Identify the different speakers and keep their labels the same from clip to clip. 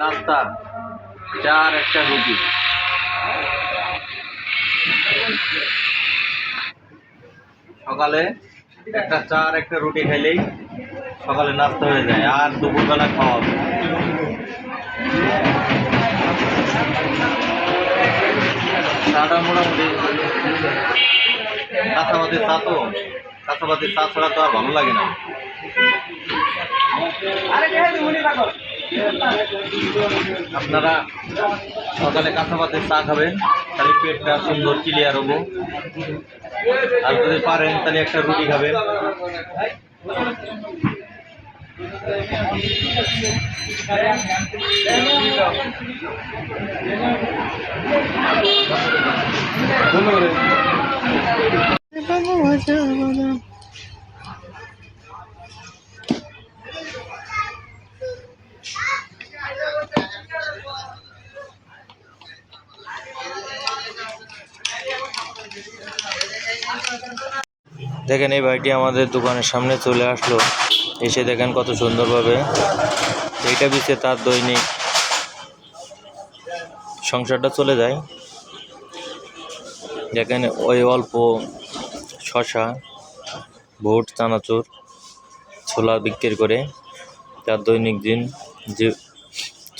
Speaker 1: নাস্তা চার একটা রুটি সকালে একটা চার একটা রুটি খেলেই সকালে নাস্তা হয়ে যায় আর দুপুরবেলা খাওয়া হবে চাটা মোটামুটি কাঁচাবাতির চা তো কাঁচাবাতির চা ছাড়া তো আর ভালো লাগে না আপনারা সকালে কাঁচাপাতে চা খাবেন তাহলে পেটটা সুন্দর ক্লিয়ার হবো আর যদি পারেন তাহলে একটা রুটি খাবেন ধন্যবাদ দেখেন এই ভাইটি আমাদের দোকানের সামনে চলে আসলো এসে দেখেন কত সুন্দরভাবে এইটা বিছে তার দৈনিক সংসারটা চলে যায় দেখেন ওই অল্প শশা ভোট চানাচুর ছোলা বিক্রি করে তার দৈনিক দিন যে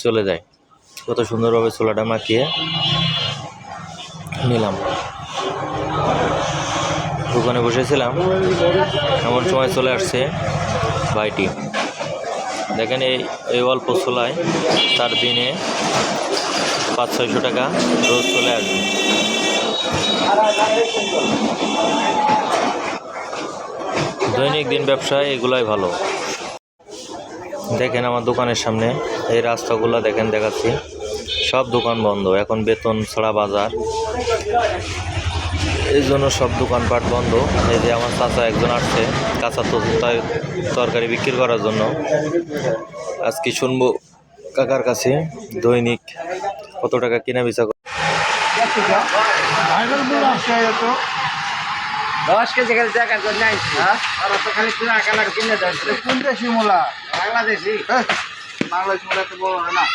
Speaker 1: চলে যায় কত সুন্দরভাবে ছোলাটা মাখিয়ে নিলাম দোকানে বসেছিলাম এমন সময় চলে আসছে ভাইটি দেখেন এই এই অল্প চোলায় তার দিনে পাঁচ ছয়শো টাকা রোজ চলে আসবে দৈনিক দিন ব্যবসায় এগুলাই ভালো দেখেন আমার দোকানের সামনে এই রাস্তাগুলো দেখেন দেখাচ্ছি সব দোকান বন্ধ এখন বেতন ছাড়া বাজার এই জন্য সব দোকানপাট বন্ধ এই যে আমার চাচা একজন আসছে কাঁচা তরকারি বিক্রি করার জন্য আজকে শুনবো কাকার কাছে দৈনিক কত টাকা কিনা বেচা দশ কেজি খালি দেখার জন্য
Speaker 2: লাগে কিনে দেয় কোন দেশি বাংলাদেশি বাংলাদেশ তো বড় না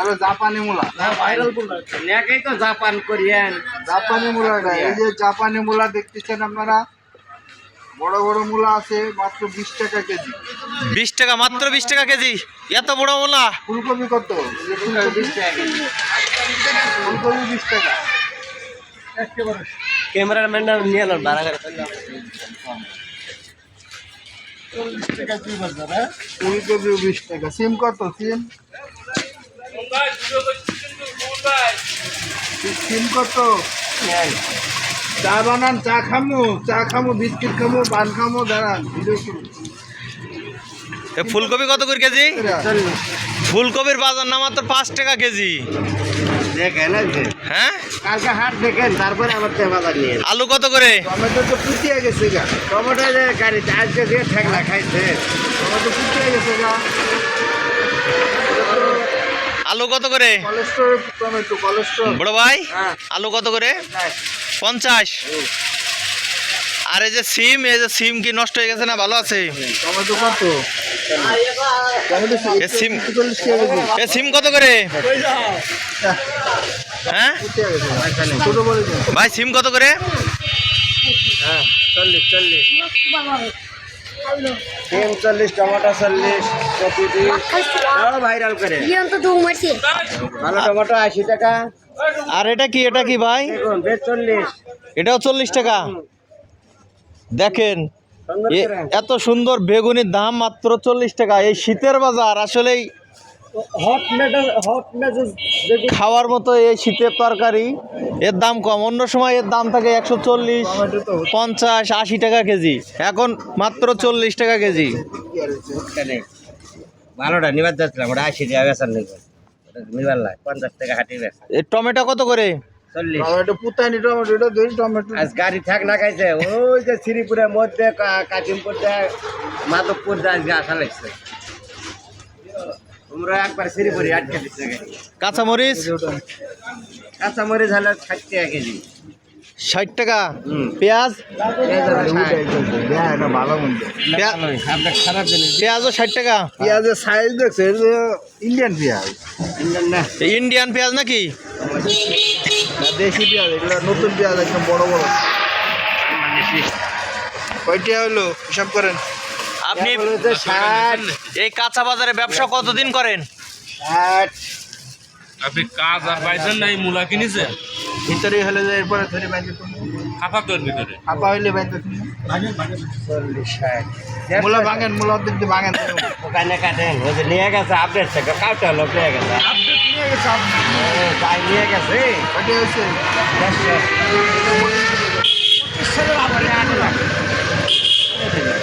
Speaker 2: আর জাপানি মুলা ভাইরাল
Speaker 3: হ্যাঁ, জাপান কোরিয়ান
Speaker 2: জাপানি মুলাটা এই যে জাপানি মুলা দেখতেছেন আপনারা বড় বড় মুলা আছে মাত্র বিশ টাকা কেজি
Speaker 1: বিশ টাকা মাত্র বিশ টাকা কেজি এত বড় মুলা ফুলকপি কত বিশ টাকা ফুলকপি বিশ টাকা ক্যামেরাম্যানটা নিয়ে এলাম ভাড়া
Speaker 2: ফুলকপি বিশ টাকা সিম কত সিম সিম কত হ্যাঁ। চা বানান চা খামো চা খামো বিস্কিট খামো পান খামো দাঁড়ান
Speaker 1: ফুলকপি কত করে কেজি ফুলকপির বাজার না মাত্র পাঁচ টাকা কেজি
Speaker 2: হ্যাঁ তারপরে আমার আলু কত করে টমেটো তো গেছে গা টমেটো গেছে গা
Speaker 1: আলু কত করে বড় ভাই হ্যাঁ। আলু কত করে হ্যাঁ। পঞ্চাশ আর এই যে সিম এই যে সিম কি নষ্ট হয়ে গেছে না ভালো আছে সিম কত করে হ্যাঁ ভাই সিম কত করে
Speaker 2: হ্যাঁ, চল্লিশ চল্লিশ চল্লিশ টমাটো চল্লিশ ভাইরাল করে ভালো টমাটো আশি টাকা
Speaker 1: আর এটা কি এটা কি ভাই চল্লিশ এটাও চল্লিশ টাকা দেখেন এত সুন্দর বেগুনির দাম মাত্র চল্লিশ টাকা এই শীতের বাজার আসলেই খাওয়ার মতো এই শীতের তরকারি এর দাম কম অন্য সময় এর দাম থাকে একশো চল্লিশ পঞ্চাশ আশি টাকা কেজি এখন মাত্র চল্লিশ টাকা কেজি
Speaker 2: ভালোটা নিবার যাচ্ছিলাম ওটা আশি টাকা বেচার নেই নিবার লাগে পঞ্চাশ টাকা হাঁটি বেচা
Speaker 1: টমেটো কত করে
Speaker 2: টমেটো পুতানি টমেটো দুই টমেটো গাড়ি না খাইছে ওই যে শ্রীপুরের মধ্যে মাধবপুর আসা লাগছে তোমরা একবার সিঁড়ি পরি আট কেজি কাঁচামরিচ কাঁচামরিচ হলে ষাট টাকা কেজি
Speaker 1: ষাট টাকা পেঁয়াজ পেঁয়াজও ষাট টাকা
Speaker 2: পেঁয়াজের সাইজ দেখছে ইন্ডিয়ান পেঁয়াজ
Speaker 1: ইন্ডিয়ান পেঁয়াজ নাকি
Speaker 2: দেশি পেঁয়াজ এগুলো নতুন পেঁয়াজ একদম বড় বড়
Speaker 1: মানে কয়টা হলো হিসাব করেন আপনি এই কাঁচা বাজারে ব্যবসা কতদিন করেন
Speaker 4: আপনি কাজ আর পাইছেন না এই মূলা কিনেছেন
Speaker 2: ভিতরে হলে যে এরপরে ধরে বাইতে
Speaker 4: খাপা তোর ভিতরে
Speaker 2: খাপা হইলে বাইতে মূলা ভাঙেন মূলা দিক দিয়ে ভাঙেন
Speaker 3: ওখানে কাটেন ওই যে নিয়ে গেছে আপডেট থেকে কাউটা হলো নিয়ে গেছে আপডেট নিয়ে গেছে তাই নিয়ে গেছে ওটা হয়েছে পঁচিশ সালের
Speaker 2: আপডেট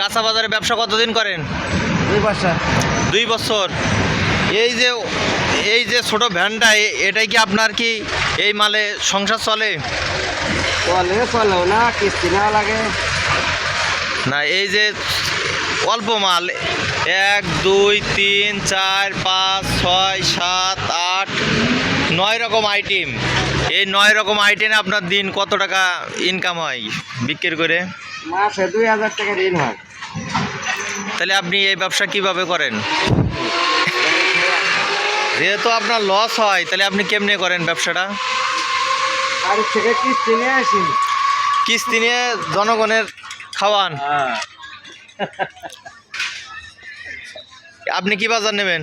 Speaker 1: কাঁচা বাজারে ব্যবসা কতদিন করেন দুই বছর দুই বছর এই যে এই যে ছোট ভ্যানটা এটাই কি আপনার কি এই মালে সংসার চলে
Speaker 2: চলে চলেও না কিস্তি না লাগে
Speaker 1: না এই যে অল্প মাল এক দুই তিন চার পাঁচ ছয় সাত আট নয় রকম আইটেম এই নয় রকম আইটেম আপনার দিন কত টাকা ইনকাম হয় বিক্রি করে
Speaker 2: মাসে দুই হাজার টাকা ঋণ হয়
Speaker 1: তাহলে আপনি এই ব্যবসা কিভাবে করেন যেহেতু আপনার লস হয় তাহলে আপনি কেমনে করেন ব্যবসাটা কিস্তি নিয়ে কিস্তি নিয়ে জনগণের খাওয়ান হ্যাঁ। আপনি কি বাজার নেবেন